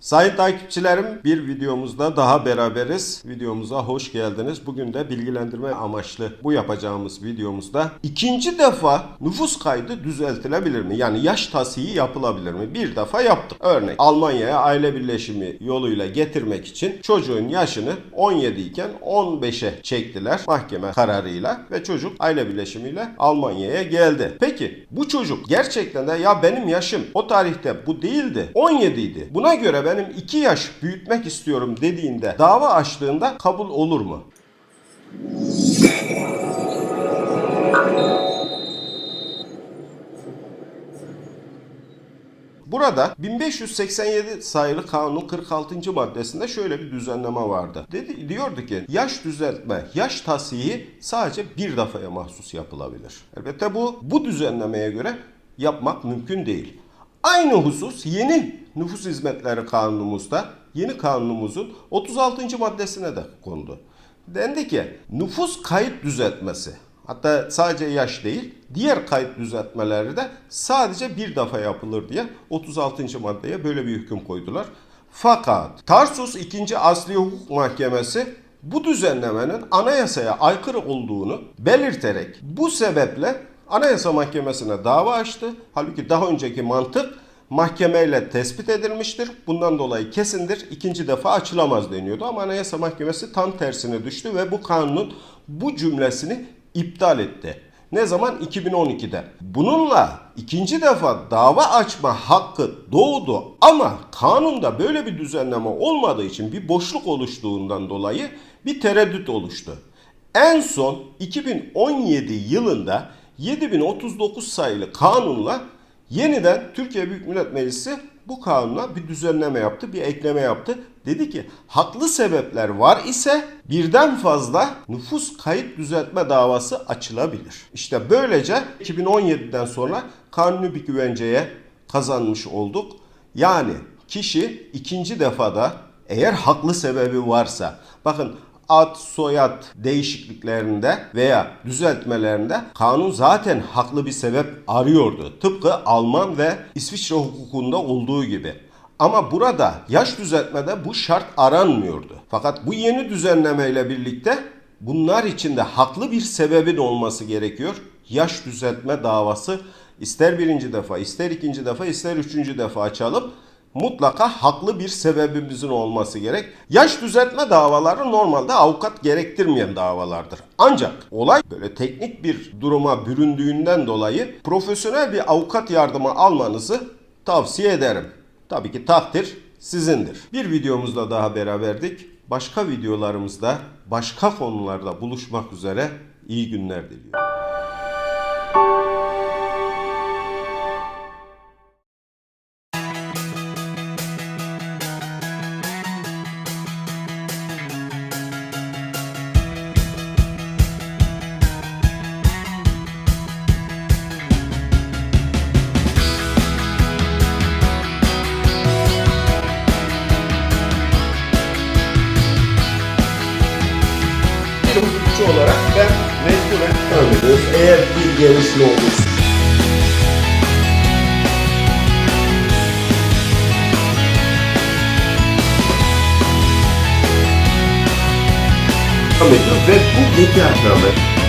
Sayın takipçilerim bir videomuzda daha beraberiz. Videomuza hoş geldiniz. Bugün de bilgilendirme amaçlı bu yapacağımız videomuzda ikinci defa nüfus kaydı düzeltilebilir mi? Yani yaş tasihi yapılabilir mi? Bir defa yaptık. Örnek Almanya'ya aile birleşimi yoluyla getirmek için çocuğun yaşını 17 iken 15'e çektiler mahkeme kararıyla ve çocuk aile birleşimiyle Almanya'ya geldi. Peki bu çocuk gerçekten de ya benim yaşım o tarihte bu değildi 17 idi. Buna göre benim 2 yaş büyütmek istiyorum dediğinde dava açtığında kabul olur mu? Burada 1587 sayılı kanunun 46. maddesinde şöyle bir düzenleme vardı. Dedi, diyordu ki yaş düzeltme, yaş tasihi sadece bir defaya mahsus yapılabilir. Elbette bu bu düzenlemeye göre yapmak mümkün değil. Aynı husus yeni nüfus hizmetleri kanunumuzda, yeni kanunumuzun 36. maddesine de kondu. Dendi ki nüfus kayıt düzeltmesi Hatta sadece yaş değil, diğer kayıt düzeltmeleri de sadece bir defa yapılır diye 36. maddeye böyle bir hüküm koydular. Fakat Tarsus 2. Asli Hukuk Mahkemesi bu düzenlemenin anayasaya aykırı olduğunu belirterek bu sebeple Anayasa Mahkemesi'ne dava açtı. Halbuki daha önceki mantık mahkemeyle tespit edilmiştir. Bundan dolayı kesindir. ikinci defa açılamaz deniyordu. Ama Anayasa Mahkemesi tam tersine düştü ve bu kanunun bu cümlesini iptal etti. Ne zaman? 2012'de. Bununla ikinci defa dava açma hakkı doğdu ama kanunda böyle bir düzenleme olmadığı için bir boşluk oluştuğundan dolayı bir tereddüt oluştu. En son 2017 yılında 7039 sayılı kanunla yeniden Türkiye Büyük Millet Meclisi bu kanuna bir düzenleme yaptı, bir ekleme yaptı. Dedi ki haklı sebepler var ise birden fazla nüfus kayıt düzeltme davası açılabilir. İşte böylece 2017'den sonra kanuni bir güvenceye kazanmış olduk. Yani kişi ikinci defada eğer haklı sebebi varsa bakın ad soyad değişikliklerinde veya düzeltmelerinde kanun zaten haklı bir sebep arıyordu. Tıpkı Alman ve İsviçre hukukunda olduğu gibi. Ama burada yaş düzeltmede bu şart aranmıyordu. Fakat bu yeni düzenlemeyle birlikte bunlar için de haklı bir sebebin olması gerekiyor. Yaş düzeltme davası ister birinci defa, ister ikinci defa, ister üçüncü defa açalım mutlaka haklı bir sebebimizin olması gerek. Yaş düzeltme davaları normalde avukat gerektirmeyen davalardır. Ancak olay böyle teknik bir duruma büründüğünden dolayı profesyonel bir avukat yardımı almanızı tavsiye ederim. Tabii ki takdir sizindir. Bir videomuzda daha beraberdik. Başka videolarımızda, başka konularda buluşmak üzere iyi günler diliyorum. Hukukçu olarak ben mecburen tanıyorum. Eğer bir gelişme olursa. Ve bu nikahnamen